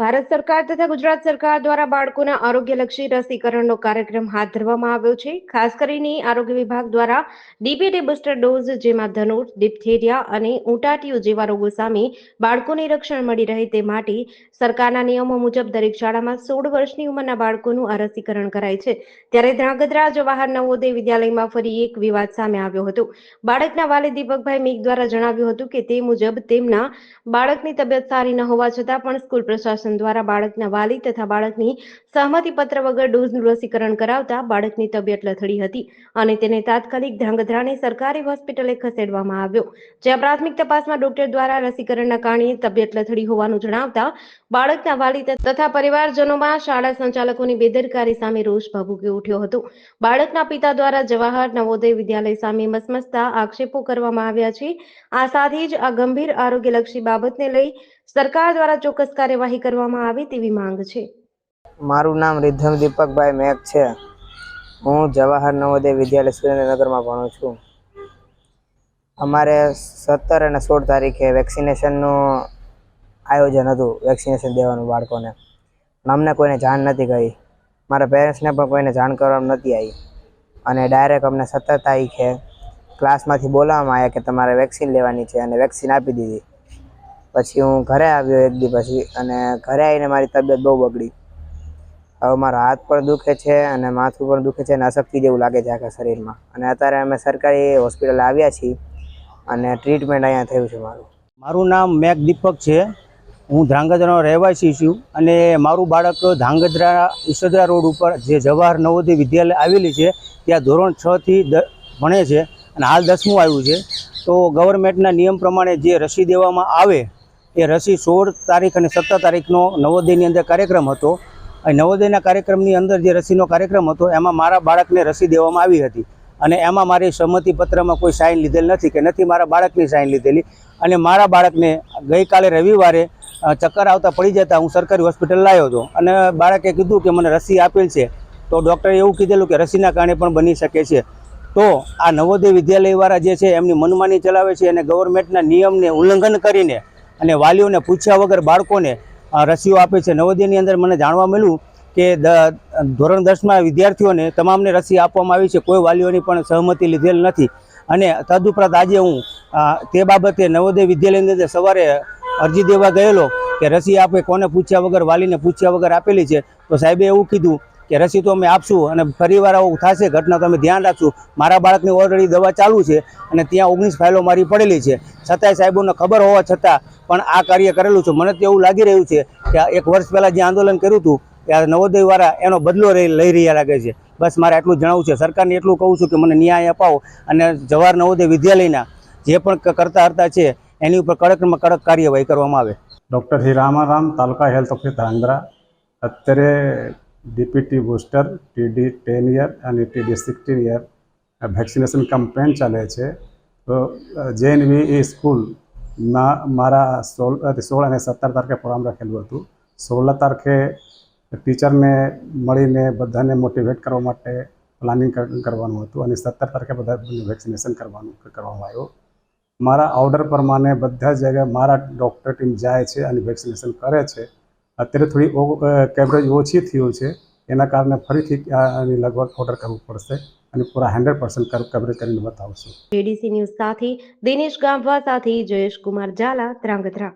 ભારત સરકાર તથા ગુજરાત સરકાર દ્વારા બાળકોના આરોગ્યલક્ષી રસીકરણનો કાર્યક્રમ હાથ ધરવામાં આવ્યો છે. ખાસ કરીને આરોગ્ય વિભાગ દ્વારા ડીપીટી બુસ્ટર ડોઝ જેમાં ધનુર, ડિપ્થેરિયા અને ઉટાટીઓ જેવા રોગો સામે બાળકોને રક્ષણ મળી રહે તે માટે સરકારના નિયમો મુજબ દરેક શાળામાં સોળ વર્ષની ઉંમરના બાળકોનું આ રસીકરણ કરાય છે. ત્યારે ધ્રાંગધ્રા જવાહર નવોદય વિદ્યાલયમાં ફરી એક વિવાદ સામે આવ્યો હતો. બાળકના વાલી દીપકભાઈ મેઘ દ્વારા જણાવ્યું હતું કે તે મુજબ તેમના બાળકની તબિયત સારી ન હોવા છતાં પણ સ્કૂલ પ્રશાસન દ્વારા બાળકના વાલી તથા બાળકની સહમતિ પત્ર વગર ડોઝનું રસીકરણ કરાવતા બાળકની તબિયત લથડી હતી અને તેને તાત્કાલિક ધ્રાંગધ્રાની સરકારી હોસ્પિટલે ખસેડવામાં આવ્યો. જ્યાં પ્રાથમિક તપાસમાં ડોક્ટર દ્વારા રસીકરણના કારણે તબિયત લથડી હોવાનું જણાવતા બાળકના વાલી તથા પરિવારજનોમાં શાળા સંચાલકોની બેદરકારી સામે રોષ ભભૂકી ઉઠ્યો હતો. બાળકના પિતા દ્વારા જવાહર નવોદય વિદ્યાલય સામે મસમસતા આક્ષેપો કરવામાં આવ્યા છે. આ સાથે જ આ ગંભીર આરોગ્યલક્ષી બાબતને લઈ સરકાર દ્વારા ચોક્કસ કાર્યવાહી કરવામાં આવે તેવી માંગ છે. મારું નામ રિધમ દીપકભાઈ મેઘ છે. હું જવાહર નવોદય વિદ્યાલય સુરેન્દ્રનગરમાં ભણું છું. અમારે સત્તર અને સોળ તારીખે વેક્સિનેશનનું આયોજન હતું, વેક્સિનેશન દેવાનું બાળકોને. અમને કોઈને જાણ નથી કરી. મારા પેરેન્ટ્સને પણ કોઈને જાણ કરવામાં નથી આવી. અને ડાયરેક્ટ અમને સત્તર તારીખે ક્લાસમાંથી બોલાવવામાં આવ્યા કે તમારે વેક્સિન લેવાની છે અને વેક્સિન આપી દીધી. પછી હું ઘરે આવ્યો એક દી પછી અને ઘરે આવીને મારી તબિયત બહુ બગડી. હવે મારો હાથ પણ દુખે છે અને માથું પણ દુખે છે અને અશક્તિ જેવું લાગે છે આખા શરીરમાં. અને અત્યારે અમે સરકારી હોસ્પિટલ આવ્યા છીએ અને ટ્રીટમેન્ટ અહીંયા થયું છે મારું. મારું નામ મેઘ દીપક છે. હું ધ્રાંગધ્રાનો રહેવાસી છું અને મારું બાળક ધ્રાંગધ્રા ઈસદરા રોડ ઉપર જે જવાહર નવોદય વિદ્યાલય આવેલી છે, ત્યાં ધોરણ છ થી દ ભણે છે અને હાલ દસમું આવ્યું છે. તો ગવર્મેન્ટના નિયમ પ્રમાણે જે રસી દેવામાં આવે એ રસી સોળ તારીખ અને સત્તર તારીખનો નવોદયની અંદર કાર્યક્રમ હતો. અને નવોદયના કાર્યક્રમની અંદર જે રસીનો કાર્યક્રમ હતો, એમાં મારા બાળકને રસી દેવામાં આવી હતી. અને એમાં મારી સંમતિ પત્રમાં કોઈ સાઇન લીધેલ નથી કે નથી મારા બાળકની સાઇન લીધેલી. અને મારા બાળકને ગઈકાલે રવિવારે ચક્કર આવતા પડી જતા હું સરકારી હોસ્પિટલ લાવ્યો હતો. અને બાળકે કીધું કે મને રસી આપેલ છે. તો ડૉક્ટરે એવું કીધેલું કે રસીના કારણે પણ બની શકે છે. તો આ નવોદય વિદ્યાલયવાળા જે છે, એમની મનમાની ચલાવે છે અને ગવર્મેન્ટના નિયમને ઉલ્લંઘન કરીને અને વાલીઓને પૂછ્યા વગર બાળકોને રસીઓ આપે છે. નવોદયની અંદર મને જાણવા મળ્યું કે દ, ધોરણ દસમાં વિદ્યાર્થીઓને તમામને રસી આપવામાં આવી છે. કોઈ વાલીઓની પણ સહમતિ લીધેલ નથી. અને તદુપરાંત આજે હું તે બાબતે નવોદય વિદ્યાલયની અંદર સવારે અરજી દેવા ગયેલો કે રસી આપે, કોને પૂછ્યા વગર, વાલીને પૂછ્યા વગર આપેલી છે. તો સાહેબે એવું કીધું કે રસી તો અમે આપશું અને ફરીવાર આવું થશે, ઘટના તો અમે ધ્યાન રાખશું. મારા બાળકની ઓલરેડી દવા ચાલુ છે અને ત્યાં ઓગણીસ ફાઇલો મારી પડેલી છે. છતાંય સાહેબોને ખબર હોવા છતાં પણ આ કાર્ય કરેલું છે. મને તો એવું લાગી રહ્યું છે કે એક વર્ષ પહેલાં જે આંદોલન કર્યું હતું ત્યારે નવોદયવાળા એનો બદલો લઈ રહ્યા લાગે છે. બસ મારે આટલું જણાવવું છે. સરકારને એટલું કહું છું કે મને ન્યાય અપાવો અને જવાહર નવોદય વિદ્યાલયના જે પણ કરતા હરતા છે એની ઉપર કડકમાં કડક કાર્યવાહી કરવામાં આવે. Doctor Hiramaram taluka health office Dhrangadhra. અત્યારે DPT booster TD ten year અને TD sixteen year vaccination campaign ચાલે છે. તો જેએનવી એ સ્કૂલમાં મારા સોળ સોળ અને સત્તર તારીખે પ્રોગ્રામ રાખેલું હતું. સોળ તારીખે ટીચરને મળીને બધાને મોટિવેટ કરવા માટે પ્લાનિંગ કરવાનું હતું અને સત્તર તારીખે બધા વેક્સિનેશન કરવાનું, કરવામાં આવ્યું. મારા ઓર્ડર પ્રમાણે બધા જગ્યાએ મારા ડૉક્ટર ટીમ જાય છે અને વેક્સિનેશન કરે છે. અત્યારે થોડી કેવરેજ ઓછી થયું છે. એના કારણે ફરીથી આની લગભગ ઓર્ડર કરવું પડશે અને પૂરા હંડ્રેડ પર્સન્ટ કવરેજ કરીને બતાવશું. એડીસી ન્યૂઝ સાથે દિનેશ ગામવા સાથે જયેશ કુમાર ઝાલા, ધ્રાંગધ્રા.